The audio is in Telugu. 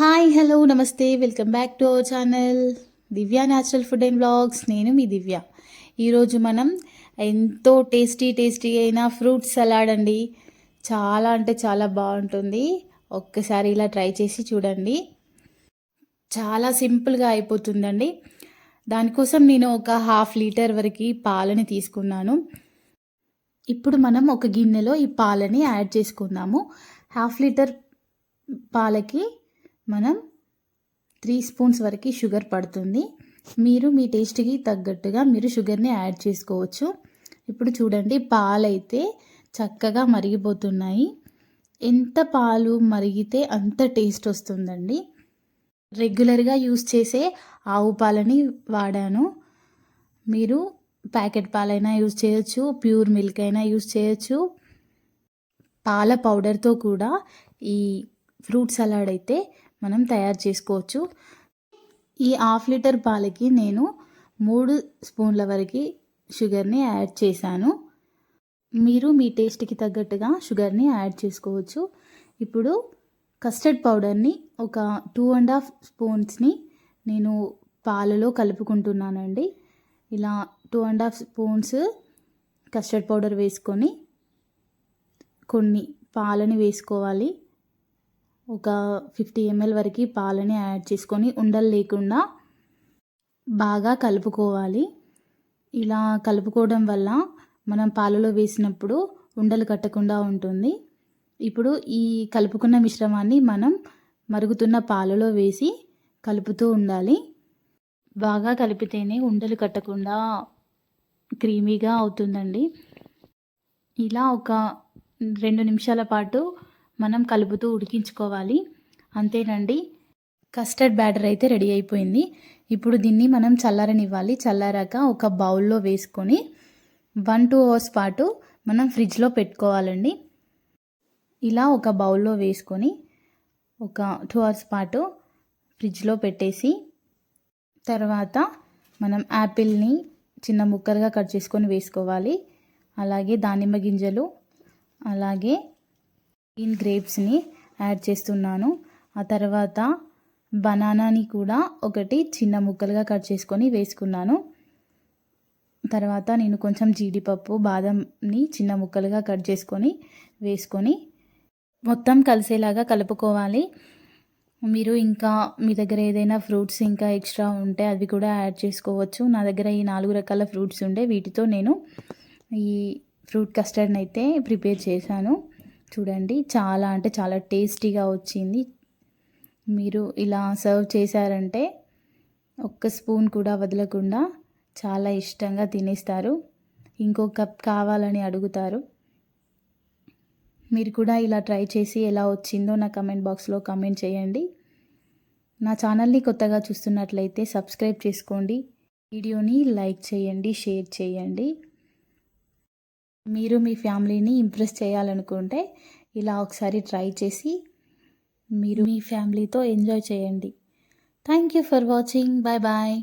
Hi hello namaste welcome back to our channel Divya natural food and blogs నేను మీ దివ్య. ఈరోజు మనం ఎంతో టేస్టీ టేస్టీ అయిన ఫ్రూట్ సలాడ్ అండి. చాలా అంటే చాలా బాగుంటుంది. ఒక్కసారి ఇలా ట్రై చేసి చూడండి. చాలా సింపుల్గా అయిపోతుందండి. దానికోసం నేను ఒక హాఫ్ లీటర్ వరకు పాలని తీసుకున్నాను. ఇప్పుడు మనం ఒక గిన్నెలో ఈ పాలని యాడ్ చేసుకుందాము. హాఫ్ లీటర్ పాలకి మనం త్రీ స్పూన్స్ వరకు షుగర్ పడుతుంది. మీరు మీ టేస్ట్కి తగ్గట్టుగా మీరు షుగర్ని యాడ్ చేసుకోవచ్చు. ఇప్పుడు చూడండి పాలైతే చక్కగా మరిగిపోతున్నాయి. ఎంత పాలు మరిగితే అంత టేస్ట్ వస్తుందండి. రెగ్యులర్గా యూస్ చేసే ఆవు పాలని వాడాను. మీరు ప్యాకెట్ పాలైనా యూజ్ చేయొచ్చు ప్యూర్ మిల్క్ అయినా యూజ్ చేయొచ్చు. పాల పౌడర్తో కూడా ఈ ఫ్రూట్ సలాడ్ అయితే మనం తయారు చేసుకోవచ్చు. ఈ హాఫ్ లీటర్ పాలకి నేను మూడు స్పూన్ల వరకు షుగర్ని యాడ్ చేశాను. మీరు మీ టేస్ట్కి తగ్గట్టుగా షుగర్ని యాడ్ చేసుకోవచ్చు. ఇప్పుడు కస్టర్డ్ పౌడర్ని ఒక టూ అండ్ హాఫ్ స్పూన్స్ని నేను పాలలో కలుపుకుంటున్నానండి. ఇలా two and half spoons custard powder వేసుకొని కొన్ని పాలని వేసుకోవాలి. ఒక ఫిఫ్టీ ఎంఎల్ వరకు పాలని యాడ్ చేసుకొని ఉండలు లేకుండా బాగా కలుపుకోవాలి. ఇలా కలుపుకోవడం వల్ల మనం పాలలో వేసినప్పుడు ఉండలు కట్టకుండా ఉంటుంది. ఇప్పుడు ఈ కలుపుకున్న మిశ్రమాన్ని మనం మరుగుతున్న పాలలో వేసి కలుపుతూ ఉండాలి. బాగా కలిపితేనే ఉండలు కట్టకుండా క్రీమీగా అవుతుందండి. ఇలా ఒక రెండు నిమిషాల పాటు మనం కలుపుతూ ఉడికించుకోవాలి. అంతేనండి. కస్టర్డ్ బ్యాటర్ అయితే రెడీ అయిపోయింది. ఇప్పుడు దీన్ని మనం చల్లారనివ్వాలి. చల్లారాక ఒక బౌల్లో వేసుకొని వన్ టూ అవర్స్ పాటు మనం ఫ్రిడ్జ్లో పెట్టుకోవాలండి. ఇలా ఒక బౌల్లో వేసుకొని ఒక టూ అవర్స్ పాటు ఫ్రిడ్జ్లో పెట్టేసి తర్వాత మనం యాపిల్ని చిన్న ముక్కలుగా కట్ చేసుకొని వేసుకోవాలి. అలాగే దానిమ్మ గింజలు అలాగే గ్రీన్ గ్రేప్స్ని యాడ్ చేస్తున్నాను. ఆ తర్వాత బనానాని కూడా ఒకటి చిన్న ముక్కలుగా కట్ చేసుకొని వేసుకున్నాను. తర్వాత నేను కొంచెం జీడిపప్పు బాదంని చిన్న ముక్కలుగా కట్ చేసుకొని వేసుకొని మొత్తం కలిసేలాగా కలుపుకోవాలి. మీరు ఇంకా మీ దగ్గర ఏదైనా ఫ్రూట్స్ ఇంకా ఎక్స్ట్రా ఉంటే అవి కూడా యాడ్ చేసుకోవచ్చు. నా దగ్గర ఈ నాలుగు రకాల ఫ్రూట్స్ ఉండే వీటితో నేను ఈ ఫ్రూట్ కస్టర్డ్ని అయితే ప్రిపేర్ చేశాను. చూడండి చాలా అంటే చాలా టేస్టీగా వచ్చింది. మీరు ఇలా సర్వ్ చేశారంటే ఒక్క స్పూన్ కూడా వదలకుండా చాలా ఇష్టంగా తినేస్తారు. ఇంకో కప్ కావాలని అడుగుతారు. మీరు కూడా ఇలా ట్రై చేసి ఎలా వచ్చిందో నా కమెంట్ బాక్స్లో కమెంట్ చేయండి. నా ఛానల్ని కొత్తగా చూస్తున్నట్లయితే సబ్స్క్రైబ్ చేసుకోండి. వీడియోని లైక్ చేయండి షేర్ చేయండి. మీరు మీ ఫ్యామిలీని ఇంప్రెస్ చేయాలనుకుంటే ఇలా ఒకసారి ట్రై చేసి మీరు మీ ఫ్యామిలీతో ఎంజాయ్ చేయండి. Thank you for watching bye bye